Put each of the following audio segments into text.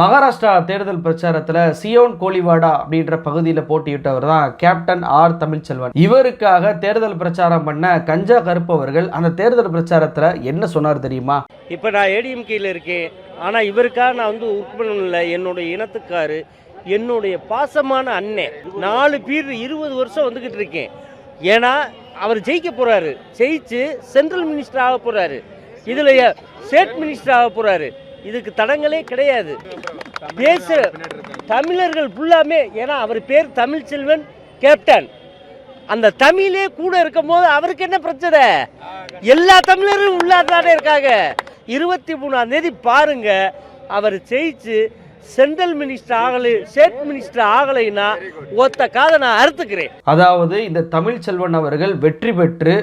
மகாராஷ்டிரா தேர்தல் பிரச்சாரத்தில் சியோன் கோலிவாடா அப்படின்ற பகுதியில் போட்டியிட்டவர் தான் கேப்டன் ஆர் தமிழ்ச்செல்வன். இவருக்காக தேர்தல் பிரச்சாரம் பண்ண கஞ்சா கருப்பு அவர்கள் அந்த தேர்தல் பிரச்சாரத்தில் என்ன சொன்னார் தெரியுமா? இப்போ நான் ஏடிஎம்கேயில் இருக்கேன். ஆனால் இவருக்காக நான் வந்து ஒர்க் என்னுடைய இனத்துக்காரு என்னுடைய பாசமான அண்ணன் நாலு பேர் இருபது வருஷம் வந்துக்கிட்டு இருக்கேன். ஏன்னா அவர் ஜெயிக்க போகிறாரு ஜெயிச்சு சென்ட்ரல் மினிஸ்டர் ஆக போகிறாரு இதில் ஸ்டேட் மினிஸ்டர் ஆக போகிறாரு இதுக்கு தடங்களே கிடையாது. பேச. தமிழர்கள் ஃபுல்லாமே ஏன்னா அவர் பேர் தமிழ்ச்செல்வன் கேப்டன் அந்த தமிழே கூட இருக்கும்போது அவருக்கு என்ன பிரச்சனை? எல்லா தமிழரும் உள்ளாதானே இருக்காங்க. இருபத்தி மூணாம் தேதி பாருங்க அவர் ஜெயிச்சு சென்ட்ரல் மினிஸ்டர் ஆகலை ஸ்டேட் மினிஸ்டர் ஆகலைன்னா ஒத்த காதை நான் அறுத்துக்கிறேன். அதாவது இந்த தமிழ் செல்வன் அவர்கள் வெற்றி பெற்று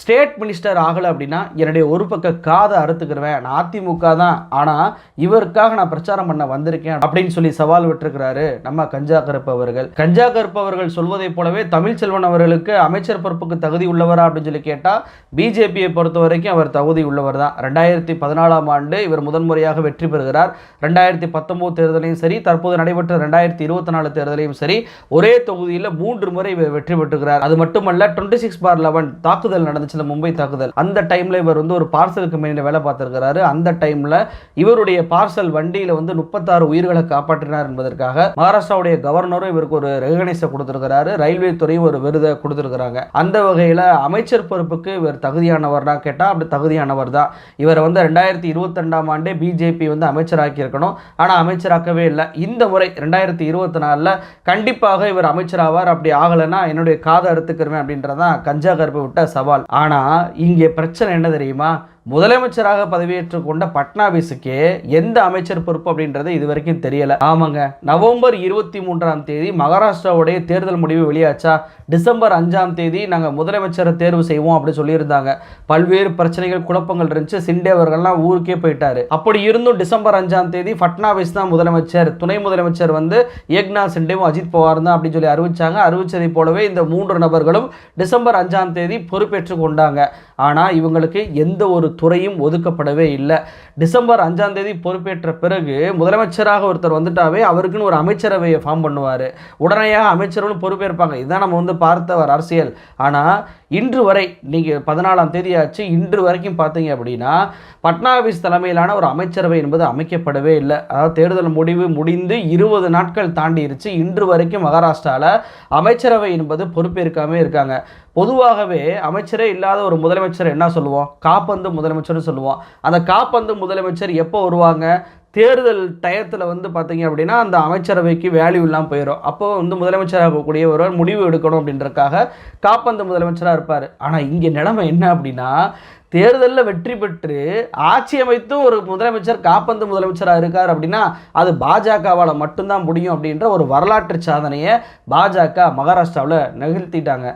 ஸ்டேட் மினிஸ்டர் ஆகலை அப்படின்னா என்னுடைய ஒரு பக்க காதை அறுத்துக்கிறவேன் நான் அதிமுக தான். ஆனால் இவருக்காக நான் பிரச்சாரம் பண்ண வந்திருக்கேன் அப்படின்னு சொல்லி சவால் விட்டுருக்கிறாரு நம்ம கஞ்சா கருப்பு அவர்கள். கஞ்சா கருப்பு அவர்கள் சொல்வதைப் போலவே தமிழ்ச்செல்வன் அவர்களுக்கு அமைச்சர் பொறுப்புக்கு தகுதி உள்ளவரா அப்படின்னு சொல்லி கேட்டால் பிஜேபியை பொறுத்த வரைக்கும் அவர் தகுதி உள்ளவர் தான். ரெண்டாயிரத்தி பதினாலாம் ஆண்டு இவர் முதன்முறையாக வெற்றி பெறுகிறார். ரெண்டாயிரத்தி பத்தொம்போது தேர்தலையும் சரி தற்போது நடைபெற்ற ரெண்டாயிரத்தி இருபத்தி நாலு தேர்தலையும் சரி ஒரே தொகுதியில் மூன்று முறை இவர் வெற்றி பெற்றுக்கிறார். அது மட்டுமல்ல டுவெண்ட்டி சிக்ஸ் பார் லெவன் தாக்குதல் நடந்துச்சு மும்பை தாக்குதல். அந்த டைம்ல இவர் வந்து ஒரு பார்சல் கம்பெனியில் வேலை பார்த்திருக்கிறாரு. அந்த டைம்ல இவருடைய பார்சல் வண்டியில வந்து முப்பத்தாறு உயிர்களை காப்பாற்றினார் என்பதற்காக மகாராஷ்டிராவுடைய கவர்னரும் இவருக்கு ஒரு ரெகனைஸை கொடுத்திருக்கிறாரு. ரயில்வே துறையும் ஒரு விருதை கொடுத்திருக்கிறாங்க. அந்த வகையில் அமைச்சர் பொறுப்புக்கு இவர் தகுதியானவர்னா கேட்டால் அப்படி தகுதியானவர் தான். இவரை வந்து ரெண்டாயிரத்தி இருபத்தி ரெண்டாம் ஆண்டே பிஜேபி வந்து அமைச்சராக்கி இருக்கணும் ஆனால் அமைச்சராக தாக்கவே இல்லை. இந்த முறை ரெண்டாயிரத்தி இருபத்தி நாலில் கண்டிப்பாக இவர் அமைச்சராவார். அப்படி ஆகலைன்னா என்னுடைய காதை அறுத்துக்கிறேன் அப்படின்றதான் கஞ்சா கருப்பு விட்ட சவால். ஆனால் இங்கே பிரச்சனை என்ன தெரியுமா? முதலமைச்சராக பதவியேற்று கொண்ட பட்னாவிஸுக்கே எந்த அமைச்சர் பொறுப்பு அப்படின்றது இது வரைக்கும் தெரியல. ஆமாங்க. நவம்பர் இருபத்தி மூன்றாம் தேதி மகாராஷ்டிராவுடைய தேர்தல் முடிவு வெளியாச்சா? டிசம்பர் அஞ்சாம் தேதி நாங்கள் முதலமைச்சரை தேர்வு செய்வோம் அப்படின்னு சொல்லியிருந்தாங்க. பல்வேறு பிரச்சனைகள் குழப்பங்கள் இருந்துச்சு. சிண்டே அவர்கள்லாம் ஊருக்கே போயிட்டாரு. அப்படி இருந்தும் டிசம்பர் அஞ்சாம் தேதி பட்னாவிஸ் தான் முதலமைச்சர். துணை முதலமைச்சர் வந்து ஏக்நாத் சிண்டேவும் அஜித் பவார் தான் அப்படின்னு சொல்லி அறிவிச்சாங்க. அறிவிச்சதை போலவே இந்த மூன்று நபர்களும் டிசம்பர் அஞ்சாம் தேதி பொறுப்பேற்றுக் கொண்டாங்க. ஆனால் இவங்களுக்கு எந்த ஒரு துறையும் ஒதுக்கப்படவே இல்லை. டிசம்பர் அஞ்சாம் தேதி பொறுப்பேற்ற பிறகு முதலமைச்சராக ஒருத்தர் வந்துட்டாவே அவருக்குன்னு ஒரு அமைச்சரவையை ஃபார்ம் பண்ணுவார். உடனடியாக அமைச்சர்களும் பொறுப்பேற்பாங்க. இதுதான் நம்ம வந்து பார்த்த ஒரு அரசியல். ஆனால் இன்று வரை நீங்கள் பதினாலாம் தேதி ஆச்சு இன்று வரைக்கும் பார்த்தீங்க அப்படின்னா பட்னாவிஸ் தலைமையிலான ஒரு அமைச்சரவை என்பது அமைக்கப்படவே இல்லை. அதாவது தேர்தல் முடிவு முடிந்து இருபது நாட்கள் தாண்டிருச்சு. இன்று வரைக்கும் மகாராஷ்டிராவில் அமைச்சரவை என்பது பொறுப்பேற்காமே இருக்காங்க. பொதுவாகவே அமைச்சரே இல்லாத ஒரு முதலமைச்சர் என்ன சொல்லுவோம் காப்பந்து முதலமைச்சர்னு சொல்லுவோம் அந்த காப்பந்து முதலமைச்சர் எப்போ வருவாங்க? தேர்தல் டயத்தில் வந்து பார்த்தீங்க அப்படின்னா அந்த அமைச்சரவைக்கு வேல்யூ இல்லாமல் போயிடும் அப்போ வந்து முதலமைச்சராக இருக்கக்கூடிய ஒருவர் முடிவு எடுக்கணும் அப்படின்றக்காக காப்பந்து முதலமைச்சராக இருப்பார். ஆனால் இங்கே நிலைமை என்ன அப்படின்னா தேர்தலில் வெற்றி பெற்று ஆட்சி அமைத்தும் ஒரு முதலமைச்சர் காப்பந்து முதலமைச்சராக இருக்கார் அப்படின்னா அது பாஜகவால் மட்டும்தான் முடியும் அப்படின்ற ஒரு வரலாற்று சாதனையை பாஜக மகாராஷ்டிராவில் நிகழ்த்திட்டாங்க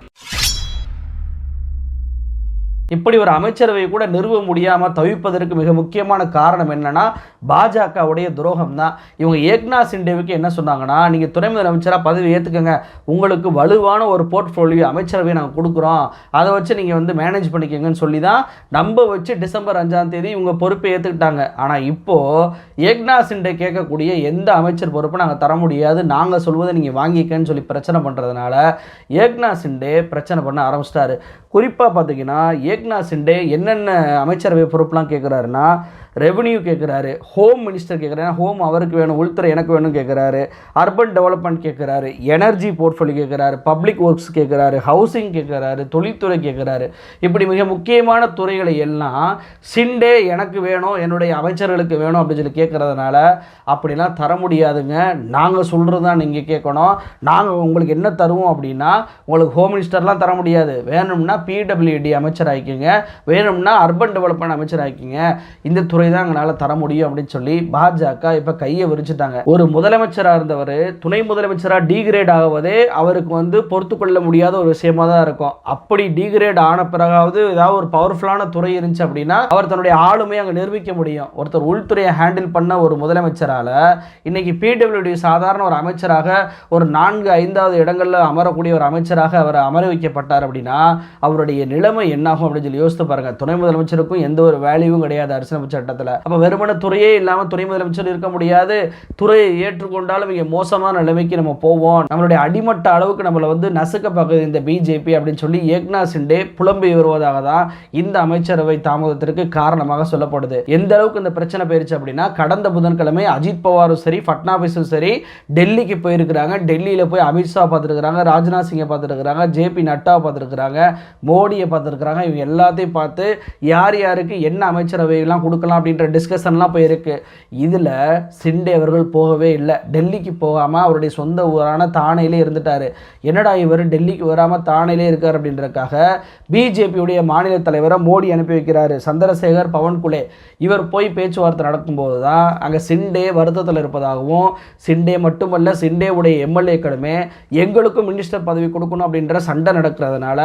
இப்படி ஒரு அமைச்சரவை கூட நிறுவ முடியாமல் தவிப்பதற்கு மிக முக்கியமான காரணம் என்னன்னா பாஜகவுடைய துரோகம் தான் இவங்க ஏக்நாத் சிண்டேவுக்கு என்ன சொன்னாங்கன்னா நீங்கள் துணை முதலமைச்சராக பதவி ஏற்றுக்கங்க உங்களுக்கு வலுவான ஒரு போர்ட்ஃபோலியோ அமைச்சரவை நாங்கள் கொடுக்குறோம். அதை வச்சு நீங்கள் வந்து மேனேஜ் பண்ணிக்கங்கன்னு சொல்லி தான் நம்ப வச்சு டிசம்பர் அஞ்சாம் தேதி இவங்க பொறுப்பை ஏற்றுக்கிட்டாங்க ஆனால் இப்போது ஏக்நாத் சிண்டே கேட்கக்கூடிய எந்த அமைச்சர் பொறுப்பை நாங்கள் தர முடியாது. நாங்கள் சொல்வதை நீங்கள் வாங்கிக்கன்னு சொல்லி பிரச்சனை பண்ணுறதுனால ஏக்நாத் சிண்டே பிரச்சனை பண்ண ஆரம்பிச்சிட்டாரு. குறிப்பாக பார்த்தீங்கன்னா ஏக்னா சிண்டே என்னென்ன அமைச்சரவை பொறுப்புலாம் கேட்குறாருன்னா ரெவன்யூ கேட்குறாரு ஹோம் மினிஸ்டர் கேட்குறாரு ஹோம் அவருக்கு வேணும் உள்துறை எனக்கு வேணும் கேட்குறாரு அர்பன் டெவலப்மெண்ட் கேட்குறாரு எனர்ஜி போர்ட்ஃபோலியோ கேட்குறாரு பப்ளிக் ஒர்க்ஸ் கேட்குறாரு ஹவுசிங் கேட்குறாரு தொழில்துறை கேட்குறாரு இப்படி மிக முக்கியமான துறைகளை எல்லாம் சிண்டே எனக்கு வேணும் என்னுடைய அமைச்சர்களுக்கு வேணும் அப்படின்னு சொல்லி கேட்குறதுனால அப்படிலாம் தர முடியாதுங்க. நாங்கள் சொல்கிறது தான் நீங்கள் கேட்கணும். நாங்கள் உங்களுக்கு என்ன தருவோம் அப்படின்னா உங்களுக்கு ஹோம் மினிஸ்டர்லாம் தர முடியாது. வேணும்னா பிடபிள்யூடி அமைச்சராகிக்கிங்க வேணும்னா அர்பன் டெவலப்மெண்ட் அமைச்சர் ஆக்கிங்க இந்த துறை தான் எங்களால் தர முடியும் அப்படின்னு சொல்லி பாஜக இப்போ கையை விரிச்சிட்டாங்க. ஒரு முதலமைச்சராக இருந்தவர் துணை முதலமைச்சராக டிகிரேட் ஆகுவதே அவருக்கு வந்து பொறுத்து கொள்ள முடியாத ஒரு விஷயமா தான் இருக்கும். அப்படி டிகிரேட் ஆன பிறகாவது ஏதாவது ஒரு பவர்ஃபுல்லான துறை இருந்துச்சு அப்படின்னா அவர் தன்னுடைய ஆளுமை அங்கே நிரூபிக்க முடியும். ஒருத்தர் உள்துறையை ஹேண்டில் பண்ண ஒரு முதலமைச்சரால் இன்னைக்கு பிடபிள்யூடி சாதாரண ஒரு அமைச்சராக ஒரு நான்கு ஐந்தாவது இடங்களில் அமரக்கூடிய ஒரு அமைச்சராக அவர் அமர வைக்கப்பட்டார் அப்படின்னா அவருடைய நிலைமை என்னாகும் அப்படின்னு சொல்லி யோசித்து பாருங்க. துணை முதலமைச்சருக்கும் எந்த ஒரு வேல்யூவும் கிடையாது அரசியலமைப்பு சட்டத்தில். அப்போ வெறுமன துறையே இல்லாமல் துணை முதலமைச்சர் இருக்க முடியாது. துறையை ஏற்றுக்கொண்டாலும் மிக மோசமான நிலைமைக்கு நம்ம போவோம். நம்மளுடைய அடிமட்ட அளவுக்கு நம்மளை வந்து நசுக்க பார்க்குது இந்த பிஜேபி அப்படின்னு சொல்லி ஏக்னா சிண்டே புலம்பி வருவதாக தான் இந்த அமைச்சரவை தாமதத்திற்கு காரணமாக சொல்லப்படுது. எந்த அளவுக்கு இந்த பிரச்சனை போயிருச்சு அப்படின்னா கடந்த புதன்கிழமை அஜித் பவாரும் சரி ஃபட்னாபிஸும் சரி டெல்லிக்கு போயிருக்கிறாங்க. டெல்லியில் போய் அமித்ஷா பார்த்துருக்குறாங்க ராஜ்நாத் சிங்கை பார்த்துருக்குறாங்க ஜேபி நட்டாவை பார்த்துருக்குறாங்க. மோடியை பார்த்துருக்குறாங்க. இவங்க எல்லாத்தையும் பார்த்து யார் யாருக்கு என்ன அமைச்சரவையெல்லாம் கொடுக்கலாம் அப்படின்ற டிஸ்கஷன்லாம் போயிருக்கு. இதில் சிண்டே அவர்கள் போகவே இல்லை. டெல்லிக்கு போகாமல் அவருடைய சொந்த ஊரான தாணையிலே இருந்துட்டார். என்னடா இவர் டெல்லிக்கு வராமல் தானையிலே இருக்கார் அப்படின்றதுக்காக பிஜேபியுடைய மாநில தலைவரை மோடி அனுப்பி வைக்கிறாரு. சந்திரசேகர் பவன்குலே இவர் போய் பேச்சுவார்த்தை நடக்கும்போது தான் அங்கே சிண்டே வருத்தத்தில் இருப்பதாகவும் சிண்டே மட்டுமல்ல சிண்டேவுடைய எம்எல்ஏக்களுமே எங்களுக்கும் மினிஸ்டர் பதவி கொடுக்கணும் அப்படின்ற சண்டை நடக்கிறதுனால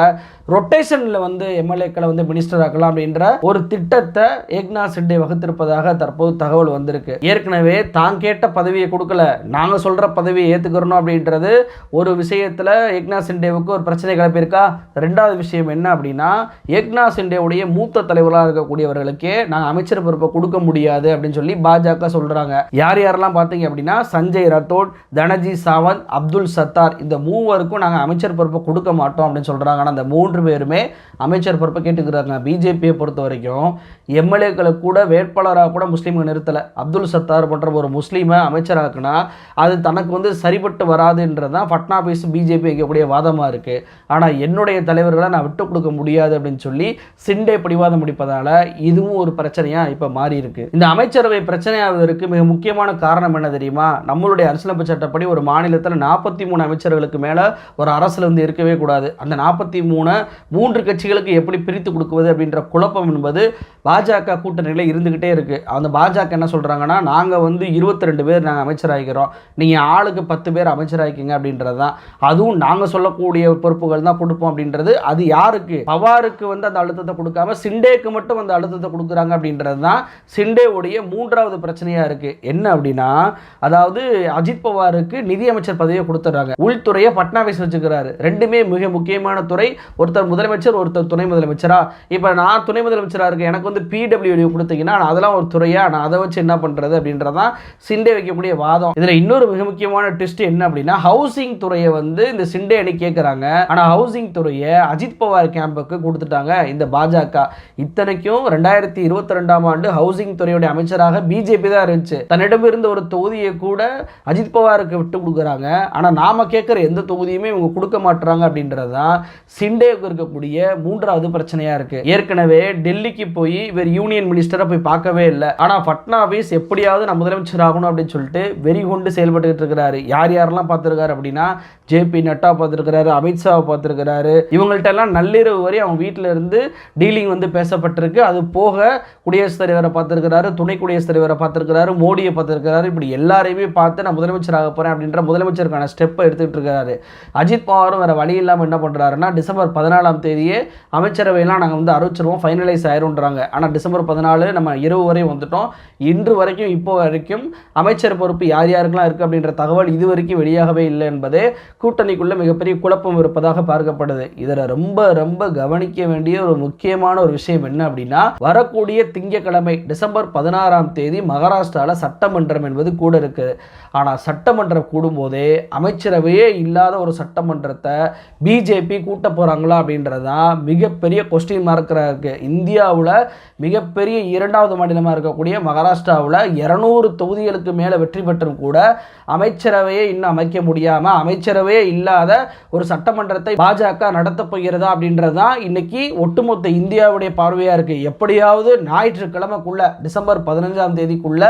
ரொட்டேஷனில் வந்து எம்எல்ஏக்களை வந்து மினிஸ்டர் ஆக்கலாம் அப்படின்ற ஒரு திட்டத்தை ஏக்நாத் சிண்டே வகுத்திருப்பதாக தற்போது தகவல் வந்திருக்கு. ஏற்கனவே தான் கேட்ட பதவியை கொடுக்கல. நாங்கள் சொல்கிற பதவியை ஏற்றுக்கிறோம் அப்படின்றது ஒரு விஷயத்தில் ஏக்நாத் சிண்டேவுக்கு ஒரு பிரச்சனை கிளப்பியிருக்கா? ரெண்டாவது விஷயம் என்ன அப்படின்னா ஏக்நாத் சிண்டேவுடைய மூத்த தலைவராக இருக்கக்கூடியவர்களுக்கே நாங்கள் அமைச்சர் பொறுப்பை கொடுக்க முடியாது அப்படின்னு சொல்லி பாஜக சொல்கிறாங்க யார் யாரெல்லாம் பார்த்தீங்க அப்படின்னா சஞ்சய் ரத்தோட் தனஜி சாவந்த் அப்துல் சத்தார் இந்த மூவருக்கும் நாங்கள் அமைச்சர் பொறுப்பை கொடுக்க மாட்டோம் அப்படின்னு சொல்கிறாங்க ஆனால் அந்த மூன்று பேர் பேருமே அமைச்சர் பொறுப்பை கேட்டுக்கிறாங்க பிஜேபியை பொறுத்த வரைக்கும் எம்எல்ஏக்களை கூட வேட்பாளராக கூட முஸ்லீம்கள் நிறுத்தலை. அப்துல் சத்தார் போன்ற ஒரு முஸ்லீமை அமைச்சராக்குனா அது தனக்கு வந்து சரிப்பட்டு வராதுன்றது தான் ஃபட்னாபீஸ் பிஜேபி வைக்கக்கூடிய வாதமாக இருக்குது ஆனால் என்னுடைய தலைவர்களை நான் விட்டு கொடுக்க முடியாது அப்படின்னு சொல்லி சிண்டே பிடிவாதம் முடிப்பதால் இதுவும் ஒரு பிரச்சனையாக இப்போ மாறி இருக்குது இந்த அமைச்சரவை பிரச்சனையாவதற்கு மிக முக்கியமான காரணம் என்ன தெரியுமா? நம்மளுடைய அரசியலமைப்பு சட்டப்படி ஒரு மாநிலத்தில் நாற்பத்தி மூணு அமைச்சர்களுக்கு மேலே ஒரு அரசில் வந்து இருக்கவே கூடாது. அந்த நாற்பத்தி மூணு மூன்று கட்சிகளுக்கு எப்படி பிரித்து கொடுக்குவது அப்படின்ற குழப்பம் என்பது பாஜக கூட்டணியில் இருந்துக்கிட்டே இருக்குது அந்த பாஜக என்ன சொல்கிறாங்கன்னா நாங்கள் வந்து இருபத்தி ரெண்டு பேர் நாங்கள் அமைச்சராகிக்கிறோம். நீங்கள் ஆளுக்கு பத்து பேர் அமைச்சராகிக்கிங்க அப்படின்றது தான் அதுவும் நாங்கள் சொல்லக்கூடிய பொறுப்புகள் தான் கொடுப்போம் அப்படின்றது. அது யாருக்கு? பவாருக்கு வந்து அந்த அழுத்தத்தை கொடுக்காம சிண்டேக்கு மட்டும் அந்த அழுத்தத்தை கொடுக்குறாங்க அப்படின்றது தான் சிண்டேவுடைய மூன்றாவது பிரச்சனையாக இருக்குது என்ன அப்படின்னா அதாவது அஜித் பவாருக்கு நிதியமைச்சர் பதவியை கொடுத்துட்றாங்க. உள்துறையை பட்னாவிஸ் வச்சுக்கிறாரு. ரெண்டுமே மிக முக்கியமான துறை. ஒருத்தர் முதலமைச்சர் ஒருத்தர் துணை முதலமைச்சரா? இப்போ நான் துணை முதலமைச்சராக இருக்கேன் எனக்கு வந்து பிடபிள்யூடி கொடுத்தீங்கன்னா நான் அதெல்லாம் ஒரு துறையா நான் அதை வச்சு என்ன பண்ணுறது அப்படின்றதான் சிண்டே வைக்கக்கூடிய வாதம். இதில் இன்னொரு மிக முக்கியமான ட்விஸ்ட் என்ன அப்படின்னா ஹவுசிங் துறையை வந்து இந்த சிண்டே அணி கேட்குறாங்க ஆனால் ஹவுசிங் துறையை அஜித் பவார் கேம்புக்கு கொடுத்துட்டாங்க இந்த பாஜக. இத்தனைக்கும் ரெண்டாயிரத்தி இருபத்தி ரெண்டாம் ஆண்டு ஹவுசிங் துறையுடைய அமைச்சராக பிஜேபி தான் இருந்துச்சு. தன்னிடம் இருந்த ஒரு தொகுதியை கூட அஜித் பவாருக்கு விட்டு கொடுக்குறாங்க. ஆனால் நாம கேட்குற எந்த தொகுதியுமே இவங்க கொடுக்க மாட்டுறாங்க அப்படின்றது தான் சிண்டேவுக்கு இருக்கக்கூடிய மூன்றாவது பிரச்சனையாக இருக்கு. ஏற்கனவே டெல்லிக்கு போய் இவர் யூனியன் மினிஸ்டரை போய் பார்க்கவே இல்லை. ஆனால் ஃபட்னாவிஸ் எப்படியாவது நம்ம முதலமைச்சர் ஆகணும் அப்படின்னு சொல்லிட்டு வெறி கொண்டு செயல்பட்டுக்கிட்டு இருக்கிறாரு. யார் யாரெல்லாம் பார்த்துருக்காரு அப்படின்னா ஜேபி நட்டா பார்த்துருக்கிறாரு அமித்ஷாவை பார்த்துருக்கிறாரு. இவங்கள்ட்ட எல்லாம் நள்ளிரவு வரை அவங்க வீட்டில் இருந்து டீலிங் வந்து பேசப்பட்டிருக்கு. அது போக குடியரசுத் தலைவரை பார்த்துருக்கிறாரு துணை குடியரசுத் தலைவரை பார்த்துருக்கிறாரு மோடியை பார்த்துருக்கிறாரு. இப்படி எல்லாரையுமே பார்த்து நான் முதலமைச்சர் ஆக போகிறேன் அப்படின்ற முதலமைச்சருக்கான ஸ்டெப்பை எடுத்துக்கிட்டு இருக்காரு அஜித் பவாரும் வேறு வழி இல்லாமல் என்ன பண்ணுறாருன்னா டிசம்பர் பதினாலாம் தேதியே அமைச்சரவையெல்லாம் நாங்கள் வந்து அறிவிச்சிருவோம் ஃபைனலைஸ் ஆயிரும்ன்றாங்க. ஆனால் டிசம்பர் பதினாலு நம்ம இரவு வரை வந்துட்டோம். இன்று வரைக்கும் இப்போ வரைக்கும் அமைச்சர் பொறுப்பு யார் யாருக்கெல்லாம் இருக்குது அப்படின்ற தகவல் இது வரைக்கும் வெளியாகவே இல்லை என்பதே கூட்டணிக்குள்ள மிகப்பெரிய குழப்பம் இருப்பதாக பார்க்கப்படுது. இதில் ரொம்ப ரொம்ப கவனிக்க வேண்டிய ஒரு முக்கியமான ஒரு விஷயம் என்ன அப்படின்னா வரக்கூடிய திங்கட்கிழமை டிசம்பர் பதினாறாம் தேதி மகாராஷ்டிராவில் சட்டமன்றம் என்பது கூட இருக்குது ஆனால் சட்டமன்றம் கூடும்போதே அமைச்சரவையே இல்லாத ஒரு சட்டமன்றத்தை பிஜேபி கூட்ட போகிறாங்களா அப்படின்றது தான் மிகப்பெரிய கொஸ்டின் மார்க்கராக இருக்குது இந்தியாவில் மிகப்பெரிய இரண்டாவது மாநிலமாக இருக்கக்கூடிய மகாராஷ்டிராவில் இரநூறு தொகுதிகளுக்கு மேலே வெற்றி பெற்றும் கூட அமைச்சரவையை இன்னும் அமைக்க முடியாமல் அமைச்சரவையே இல்லாத ஒரு சட்டமன்றத்தை பாஜக நடத்தப் போகிறதா அப்படின்றது தான் இன்னைக்கு ஒட்டுமொத்த இந்தியாவுடைய பார்வையாக இருக்குது எப்படியாவது ஞாயிற்றுக்கிழமைக்குள்ள டிசம்பர் பதினஞ்சாம் தேதிக்குள்ள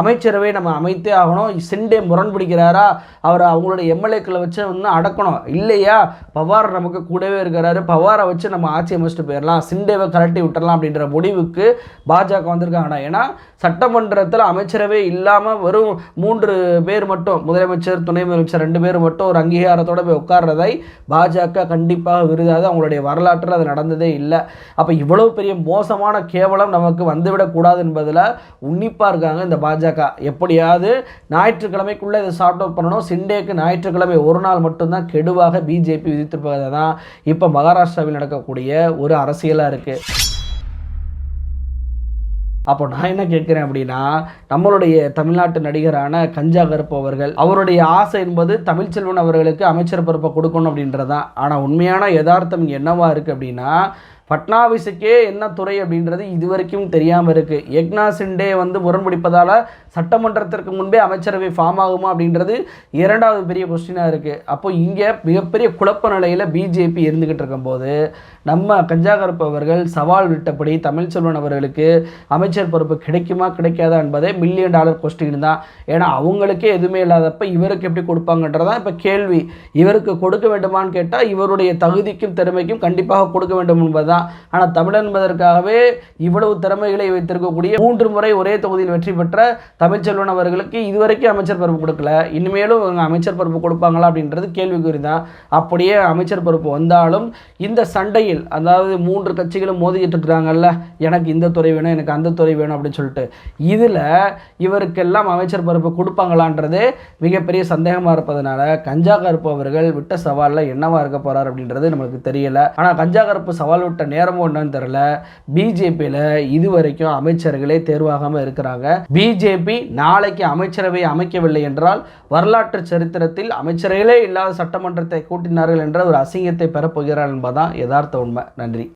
அமைச்சரவை நம்ம அமைத்தே ஆகணும். சிண்டே முரண்பிடிக்கிறாரா அவர் அவங்களுடைய எம்எல்ஏக்களை வச்சு வந்து அடக்கணும். இல்லையா? பவார் நமக்கு கூடவே இருக்கிறாரு. பவாரை வச்சு நம்ம ஆட்சி அமைச்சிட்டு போயிடலாம். சிண்டேவை கலட்டி விட்டுறலாம் அப்படின்ற முடிவுக்கு பாஜக வந்திருக்காங்கடா ஏன்னா சட்டமன்றத்தில் அமைச்சரவே இல்லாமல் வெறும் மூன்று பேர் மட்டும் முதலமைச்சர் துணை முதலமைச்சர் ரெண்டு பேர் மட்டும் ஒரு அங்கீகாரத்தோட போய் உட்கார்றதை பாஜக கண்டிப்பாக விருதாது. அவங்களுடைய வரலாற்றில் அது நடந்ததே இல்லை. அப்போ இவ்வளோ பெரிய மோசமான கேவலம் நமக்கு வந்துவிடக்கூடாது என்பதில் உன்னிப்பாக இருக்காங்க இந்த பாஜக. எப்படியாவது ஞாயிற்றுக்கிழமைக்குள்ளே இதை சார்ட் அவுட் பண்ணணும். சிண்டேக்கு ஞாயிற்றுக்கிழமை ஒரு நாள் மட்டும்தான் கெடுவாக பிஜேபி விதித்திருப்பதை தான் இப்போ மகாராஷ்டிரா மகாராஷ்டிராவில் நடக்கக்கூடிய ஒரு அரசியலாக இருக்குது அப்போ நான் என்ன கேட்குறேன் அப்படின்னா நம்மளுடைய தமிழ்நாட்டு நடிகரான கஞ்சா கருப்பு அவர்கள் அவருடைய ஆசை என்பது தமிழ்ச்செல்வன் அவர்களுக்கு அமைச்சர் பொறுப்பை கொடுக்கணும் அப்படின்றதான். ஆனால் உண்மையான யதார்த்தம் என்னவா இருக்குது அப்படின்னா பட்னாவிஸுக்கே என்ன துறை அப்படின்றது இது வரைக்கும் தெரியாமல் இருக்குது எக்னா சிண்டே வந்து முரண்பிடிப்பதால் சட்டமன்றத்திற்கு முன்பே அமைச்சரவை ஃபார்ம் ஆகுமா அப்படின்றது இரண்டாவது பெரிய கொஸ்டினாக இருக்குது அப்போ இங்கே மிகப்பெரிய குழப்ப நிலையில் பிஜேபி இருந்துக்கிட்டு இருக்கும்போது நம்ம கஞ்சாகரப்பு அவர்கள் சவால் விட்டபடி தமிழ்ச்செல்வன் அவர்களுக்கு அமைச்சர் பொறுப்பு கிடைக்குமா கிடைக்காதா என்பதே மில்லியன் டாலர் கொஸ்டின் தான். ஏன்னா அவங்களுக்கே எதுவுமே இல்லாதப்ப இவருக்கு எப்படி கொடுப்பாங்கன்றதான் இப்போ கேள்வி. இவருக்கு கொடுக்க வேண்டுமான்னு கேட்டால் இவருடைய தகுதிக்கும் திறமைக்கும் கண்டிப்பாக கொடுக்க வேண்டும் என்பதுதான். ஆனால் தமிழன் என்பதற்காகவே இவ்வளவு திறமைகளை வைத்திருக்கக்கூடிய மூன்று முறை ஒரே தொகுதியில் வெற்றி பெற்ற தமிழ்ச்செல்வன் அவர்களுக்கு இதுவரைக்கும் அமைச்சர் பருப்பு கொடுக்கல. இனிமேலும் இவங்க அமைச்சர் பருப்பு கொடுப்பாங்களா அப்படின்றது கேள்விக்குறி தான் அப்படியே அமைச்சர் பொறுப்பு வந்தாலும் இந்த சண்டையில் அதாவது மூன்று கட்சிகளும் மோதிக்கிட்டு இருக்கிறாங்கல்ல எனக்கு இந்த துறை வேணும் எனக்கு அந்த துறை வேணும் அப்படின்னு சொல்லிட்டு இதில் இவருக்கெல்லாம் அமைச்சர் பருப்பு கொடுப்பாங்களான்றதே மிகப்பெரிய சந்தேகமாக இருப்பதனால கஞ்சா கருப்பு அவர்கள் விட்ட சவாலில் என்னவாக இருக்க போறார் அப்படின்றது நம்மளுக்கு தெரியல. ஆனால் கஞ்சா கருப்பு சவால் விட்ட நேரமும் என்னன்னு தெரியல. பிஜேபியில் இதுவரைக்கும் அமைச்சர்களே தேர்வாகாமல் இருக்கிறாங்க. பிஜேபி நாளைக்கு அமைச்சரவை அமைக்கவில்லை என்றால் வரலாற்று சரித்திரத்தில் அமைச்சர்களே இல்லாத சட்டமன்றத்தை கூட்டினார்கள் என்ற ஒரு அசிங்கத்தை பெறப்போகிறார் என்பதுதான் யதார்த்த உண்மை. நன்றி.